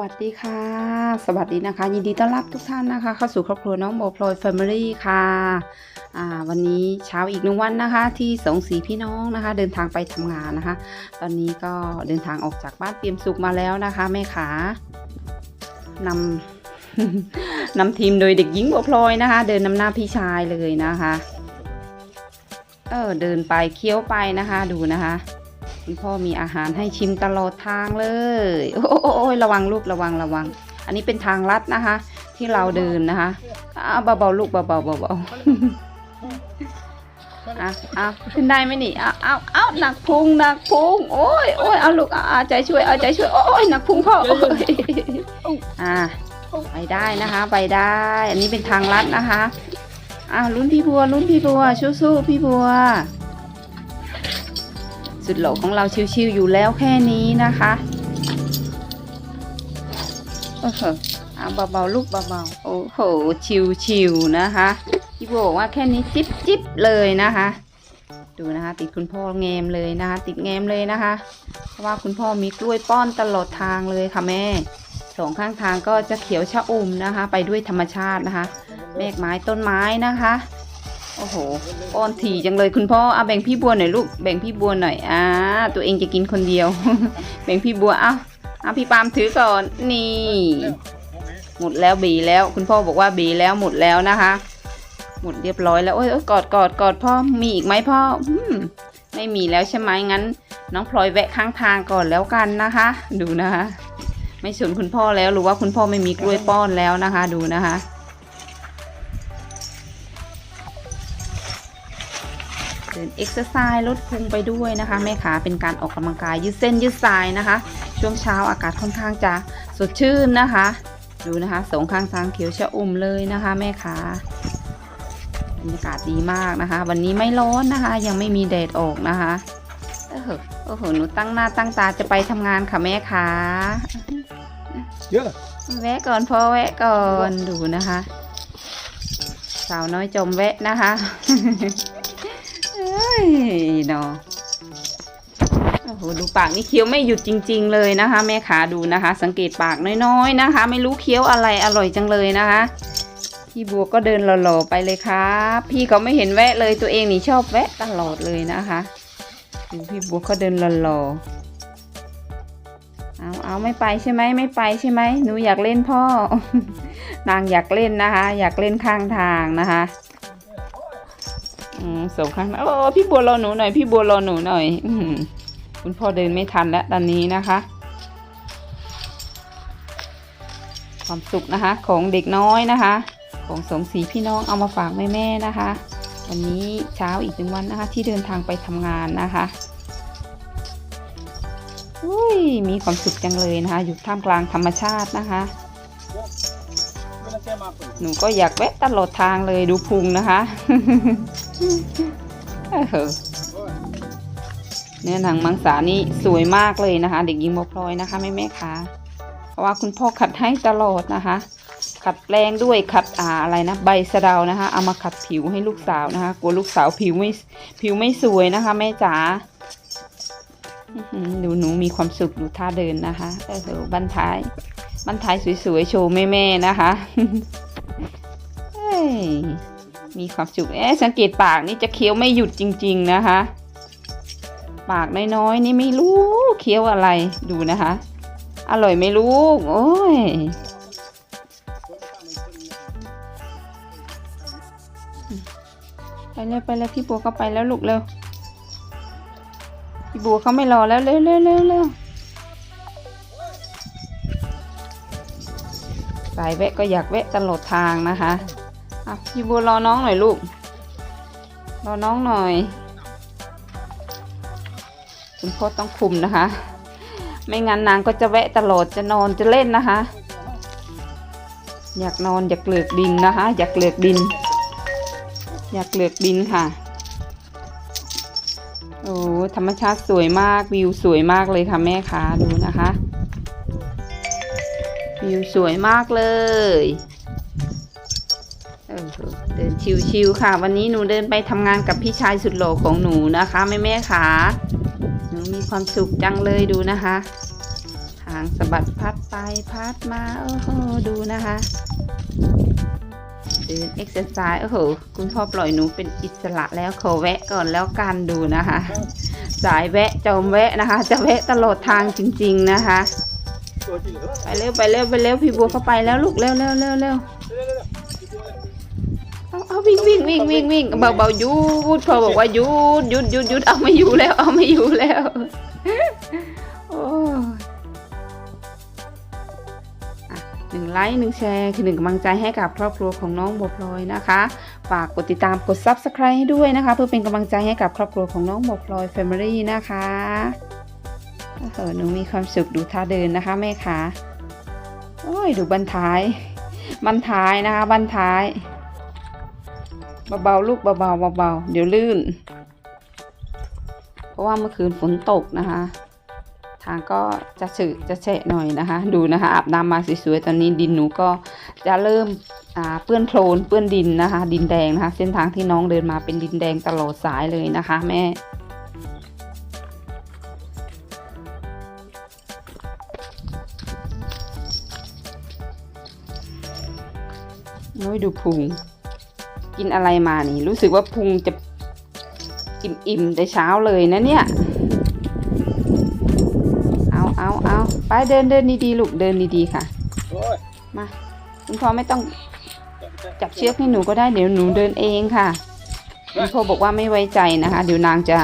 วัสดีค่ะ สวัสดีนะคะ ยินดีต้อนรับทุกท่านนะคะ เข้าสู่ครอบครัวน้องโบพลอยแฟมิลี่ค่ะอ่าวันนี้เช้าอีกหนึ่งวันนะคะ ที่สองสีพี่น้องนะคะ เดินทางไปทำงานนะคะ ตอนนี้ก็เดินทางออกจากบ้านเตรียมสุขมาแล้วนะคะแม่ขานำนำทีมโดยเด็กหญิงโบพลอยนะคะ เดินนำหน้าพี่ชายเลยนะคะ เออเดินไปเคี้ยวไปนะคะดูนะคะ คุณพ่อมีอาหารให้ชิมตลอดทางเลย โอ้โอ้ยระวังลูกระวังระวัง อันนี้เป็นทางลัดนะคะ ที่เราเดินนะคะอ้าเบาลูกเบาเบาๆอะเอาขึ้นได้ไหมนี่เอาเอาเอาหนักพุงหนักพุงโอ้ยโอ้ยเอาลูกเอาใจช่วยเอาใจช่วยโอ้ยหนักพุงพ่อโอ้ยอะไปได้นะคะ ไปได้ อันนี้เป็นทางลัดนะคะอะลุ้นพี่บัวลุ้นพี่บัวสู้ๆพี่บัว สุดโหลของเราชิวๆอยู่แล้วแค่นี้นะคะโอ้โหเอาเบาๆลูกเบาๆโอ้โหชิวๆนะคะพี่โบบอกว่าแค่นี้จิ๊บจิบเลยนะคะ ดูนะคะ ติดคุณพ่อแงมเลยนะคะ ติดแงมเลยนะคะ เพราะว่าคุณพ่อมีกล้วยป้อนตลอดทางเลยค่ะแม่สองข้างทางก็จะเขียวชะอุ่มนะคะ ไปด้วยธรรมชาตินะคะเมฆไม้ต้นไม้นะคะ โอ้โหป้อนถี่จังเลยคุณพ่อเอาแบ่งพี่บัวหน่อยลูกแบ่งพี่บัวหน่อยอ่าตัวเองจะกินคนเดียว แบ่งพี่บัวเอาเอาพี่ปามถือก่อนนี่ หมดแล้วบีแล้ว คุณพ่อบอกว่าบีแล้วหมดแล้วนะคะ หมดเรียบร้อยแล้วโอ้ยโอ้ยกอดกอดกอดพ่อมีอีกไหมพ่ออืมไม่มีแล้วใช่ไหมงั้น น้องพลอยแวะข้างทางก่อนแล้วกันนะคะ ดูนะคะ ไม่สนคุณพ่อแล้วหรือว่าคุณพ่อไม่มีกล้วยป้อนแล้วนะคะ ดูนะคะ เดินเอ็กซ์ไซส์ลดพุงไปด้วยนะคะแม่ขาเป็นการออกกำลังกายยืดเส้นยืดสายนะคะ ช่วงเช้าอากาศค่อนข้างจะสดชื่นนะคะ ดูนะคะสองข้างทางเขียวชะอุ่มเลยนะคะ แม่ขาบรรยากาศดีมากนะคะ วันนี้ไม่ร้อนนะคะ ยังไม่มีแดดออกนะคะโอ้โหโอ้โหหนูตั้งหน้าตั้งตาจะไปทำงานค่ะแม่ขาเยอะแวะก่อนพ่อแวะก่อนดูนะคะ สาวน้อยจมแวะนะคะเอ้ ยเนาะโอ้โหดูปากนี่เคี้ยวไม่หยุดจริง ๆ เลยนะคะ แม่ขาดูนะคะ สังเกตปากน้อยๆนะคะ ไม่รู้เคี้ยวอะไรอร่อยจังเลยนะคะพี่บัวก็เดินหล่อๆไปเลยครับ พี่เขาไม่เห็นแวะเลยตัวเองนี่ชอบแวะตลอดเลยนะคะดูพี่บัวเขาเดินหล่อๆเอาเอาไม่ไปใช่ไหมไม่ไปใช่ไหมหนูอยากเล่นพ่อ นางอยากเล่นนะคะ อยากเล่นข้างทางนะคะ ส่งข้างโอ้พี่บัวรอหนูหน่อยพี่บัวรอหนูหน่อย อืคุณพ่อเดินไม่ทันแล้วตอนนี้นะคะ ความสุขนะคะ ของเด็กน้อยนะคะ ของสองสีพี่น้องเอามาฝากแม่ๆนะคะ วันนี้เช้าอีกหนึ่งวันนะคะ ที่เดินทางไปทำงานนะคะอุ้ยมีความสุขจังเลยนะคะ อยู่ท่ามกลางธรรมชาตินะคะ หนูก็อยากแวะตลอดทางเลยดูพุงนะคะเออเนื้อหนังมังสานี่สวยมากเลยนะคะ เด็กหญิงโมพลอยนะคะแม่แม่ๆคะเพราะว่าคุณพ่อขัดให้ตลอดนะคะ ขัดแปลงด้วยขัดอ่าอะไรนะ ใบสะเดานะคะ เอามาขัดผิวให้ลูกสาวนะคะกลัวลูกสาวผิวไม่ผิวไม่สวยนะคะ แม่จ๋าอื้อหือดูหนูมีความสุขดูท่าเดินนะคะเออบันท้าย บันทายสวยๆโชว์แม่ๆนะคะมีความสุขเอ๊ะสังเกตปากนี่จะเคี้ยวไม่หยุดจริง ๆนะคะ ปากน้อยๆนี่ไม่รู้เคี้ยวอะไรดูนะคะ อร่อยไหม่รู้โอ้ยไปเลยไปเลยพี่บัวก็ไปแล้วลูกเร็วพี่บัวเขาไม่รอแล้วเร็วเร็วเร็วเร็วายแวะก็อยากแวะตลอดทางนะคะอะพี่บัวรอน้องหน่อยลูก รอน้องหน่อย คุณพ่อต้องคุมนะคะ ไม่งั้นนางก็จะแวะตลอดจะนอนจะเล่นนะคะ อยากนอนอยากเกลือกดินนะคะ อยากเกลือกดิน อยากเกลือกดินค่ะโอ้ธรรมชาติสวยมากวิวสวยมากเลยค่ะแม่คะดูนะคะ วิวสวยมากเลยเดินชิวๆค่ะ วันนี้หนูเดินไปทำงานกับพี่ชายสุดหล่อของหนูนะคะแม่แม่ๆค่ะหนูมีความสุขจังเลยดูนะคะค่ะหางสะบัดพัดไปพัดมาโอ้โหดูนะคะเดินเอ็กซ์ไซส์โอ้โหคุณพ่อปล่อยหนูเป็นอิสระแล้วขอแวะก่อนแล้วกันดูนะคะ สายแวะจอมแวะนะคะ จะแวะตลอดทางจริง ๆนะคะ ตัวจริงเหรอไปเร็วไปเร็วไปเร็วพี่บัวเข้าไปแล้วลูกเร็วเร็วเร็วเร็วเอาเอาวิ่งวิ่งวิ่งวิ่งวิ่งเบาเบาหยุดพอบอกว่าหยุดหยุดหยุดหยุดเอาไม่อยู่แล้วเอาไม่อยู่แล้วโอ้หนึ่งไลค์หนึ่งแชร์คือหนึ่งกำลังใจให้กับครอบครัวของน้องบัวพลอยนะคะ ฝากกดติดตามกด Subscribe ให้ด้วยนะคะ เพื่อเป็นกำลังใจให้กับครอบครัวของน้องบัวพลอย Family นะคะ โอ้โหหนูมีความสุขดูท่าเดินนะคะแม่คะโอ้ยดูบันท้าย บันท้ายนะคะ บันท้าย เบาๆลูกเบาๆเบาๆเดี๋ยวลื่น เพราะว่าเมื่อคืนฝนตกนะคะ ทางก็จะฉึจะแฉะหน่อยนะคะ ดูนะคะอาบน้ำมาสวยๆตอนนี้ดินหนูก็จะเริ่มเปื้อนโคลนเปื้อนดินนะคะ ดินแดงนะคะ เส้นทางที่น้องเดินมาเป็นดินแดงตลอดสายเลยนะคะ แม่ น้อยดูพุง กินอะไรมานี่ รู้สึกว่าพุงจะอิ่มๆแต่เช้าเลยนะเนี่ย เอาเอาเอาไปเดินเดินดีๆลูกเดินดีๆค่ะโอ้ยมาคุณพ่อไม่ต้องจับเชือกให้หนูก็ได้เดี๋ยวหนูเดินเองค่ะคุณพ่อบอกว่าไม่ไว้ใจนะคะ เดี๋ยวนางจะ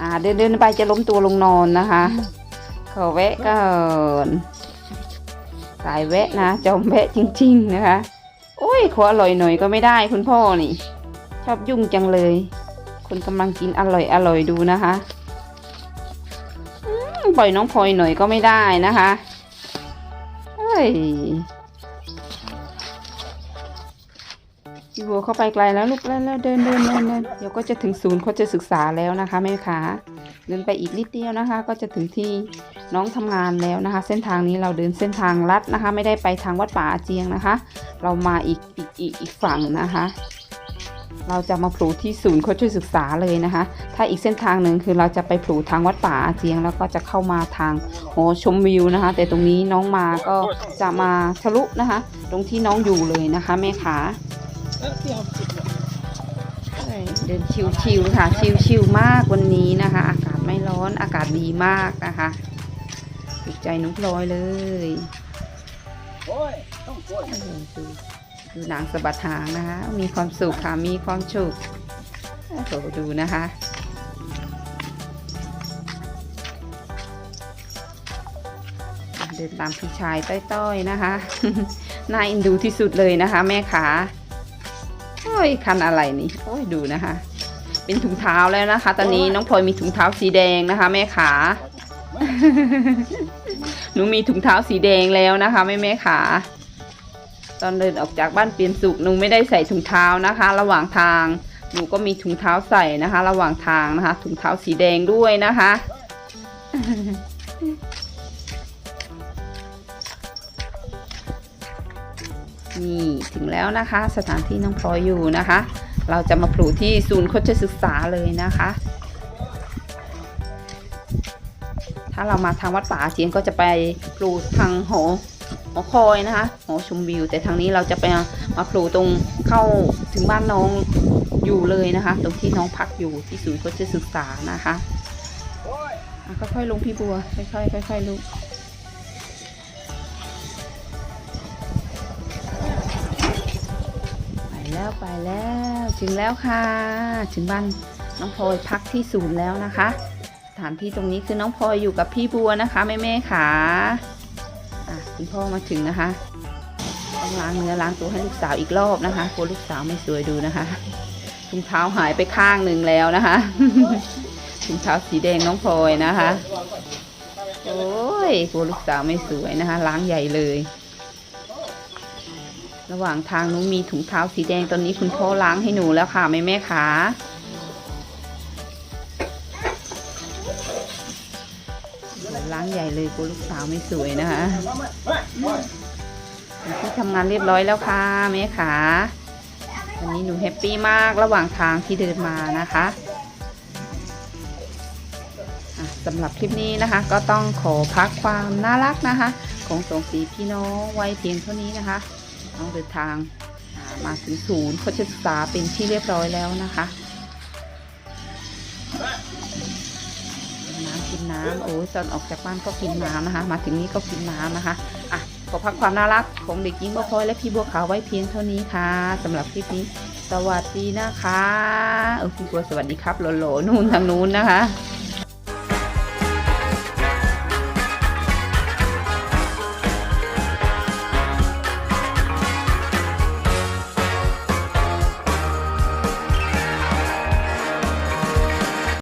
อ่าเดินเดินไปจะล้มตัวลงนอนนะคะขอแวะก่อนสายแวะนะจอมแวะจริง ๆ นะคะ โอ้ยขออร่อยหน่อยก็ไม่ได้คุณพ่อนี่ ชอบยุ่งจังเลย คนกำลังกินอร่อยอร่อยดูนะคะปล่อยน้องพลอยหน่อยก็ไม่ได้นะคะเฮ้ยพี่บัวเข้าไปไกลแล้วลูกแล้วเดินเดินเดินเดินเดี๋ยวก็จะถึงศูนย์เขาจะศึกษาแล้วนะคะแม่ค้า เดินไปอีกนิดเดียวนะคะ ก็จะถึงที่น้องทำงานแล้วนะคะ เส้นทางนี้เราเดินเส้นทางลัดนะคะ ไม่ได้ไปทางวัดป่าอาเจียงนะคะ เรามาอีกอีกอีกอีกฝั่งนะคะ เราจะมาปลูที่ศูนย์โคชช่วยศึกษาเลยนะคะ ถ้าอีกเส้นทางหนึ่งคือเราจะไปปลูทางวัดป่าอาเจียง แล้วก็จะเข้ามาทางหอชมวิวนะคะ แต่ตรงนี้น้องมาก็จะมาทะลุนะคะ ตรงที่น้องอยู่เลยนะคะแม่ขาเดินชิวๆค่ะ ชิวๆมากวันนี้นะคะอากาศ ไม่ร้อนอากาศดีมากนะคะถูกใจนุ้งพลอยเลยโอ้ยต้องโอ้ยดูดูนางสะบัดหางนะคะ มีความสุขค่ะมีความสุขโอ้โหดูนะคะเดินตามพี่ชายต้อยๆนะคะน่าเอินดูที่สุดเลยนะคะ แม่ขาโอ้ยคันอะไรนี่ โอ้ยดูนะคะ เป็นถุงเท้าแล้วนะคะ ตอนนี้น้องพลอยมีถุงเท้าสีแดงนะคะ แม่ขา หนูมีถุงเท้าสีแดงแล้วนะคะแม่แม่ขา ตอนเดินออกจากบ้านเปลี่ยนสุขหนูไม่ได้ใส่ถุงเท้านะคะ ระหว่างทาง หนูก็มีถุงเท้าใส่นะคะ ระหว่างทางนะคะ ถุงเท้าสีแดงด้วยนะคะนี่ถึงแล้วนะคะ สถานที่น้องพลอยอยู่นะคะ เราจะมาปลูกที่ศูนย์โคชศึกษาเลยนะคะ ถ้าเรามาทางวัดป่าเจียงก็จะไปปลูกทางหอหอคอยนะคะหอชมวิว แต่ทางนี้เราจะไปมาปลูกตรงเข้าถึงบ้านน้องอยู่เลยนะคะ ตรงที่น้องพักอยู่ที่ศูนย์โคชศึกษานะคะโอ้ยอะค่อยๆลงพี่บัวค่อยๆค่อยๆลง แล้วไปแล้ว ถึงแล้วค่ะ ถึงบ้านน้องพลอยพักที่ศูนย์แล้วนะคะสถานที่ตรงนี้คือน้องพลอยอยู่กับพี่บัวนะคะแม่แม่ๆค่ะอะคุณพ่อมาถึงนะคะต้องล้างเนื้อล้างตัวให้ลูกสาวอีกรอบนะคะกลัวลูกสาวไม่สวยดูนะคะถุงเท้าหายไปข้างหนึ่งแล้วนะคะถุงเท้าสีแดงน้องพลอยนะคะ โอ้ยกลัวลูกสาวไม่สวยนะคะ ล้างใหญ่เลย ระหว่างทางหนุ้มีถุงเท้าสีแดงตอนนี้คุณพ่อล้างให้หนูแล้วค่ะแม่แม่ขาล้างใหญ่เลยกลัวลูกสาวไม่สวยนะคะที่ทำงานเรียบร้อยแล้วค่ะแม่ขาวันนี้หนูแฮปปี้มากระหว่างทางที่เดินมานะคะอะสำหรับคลิปนี้นะคะ ก็ต้องขอพักความน่ารักนะคะ ของสองสีพี่น้องไว้เพียงเท่านี้นะคะ น้องเดินทางมาถึงศูนย์โฆษศึกษาเป็นที่เรียบร้อยแล้วนะคะน้ำกินน้ำโอ้ยตอนออกจากบ้านก็กินน้ำนะคะ มาถึงนี้ก็กินน้ำนะคะอะขอพักความน่ารักของเด็กหญิงบัวพลอยและพี่บัวขาวไว้เพียงเท่านี้ค่ะสำหรับคลิปนี้ สวัสดีนะคะเออพี่บัวสวัสดีครับโหลๆนู่นทางนู้นนะคะ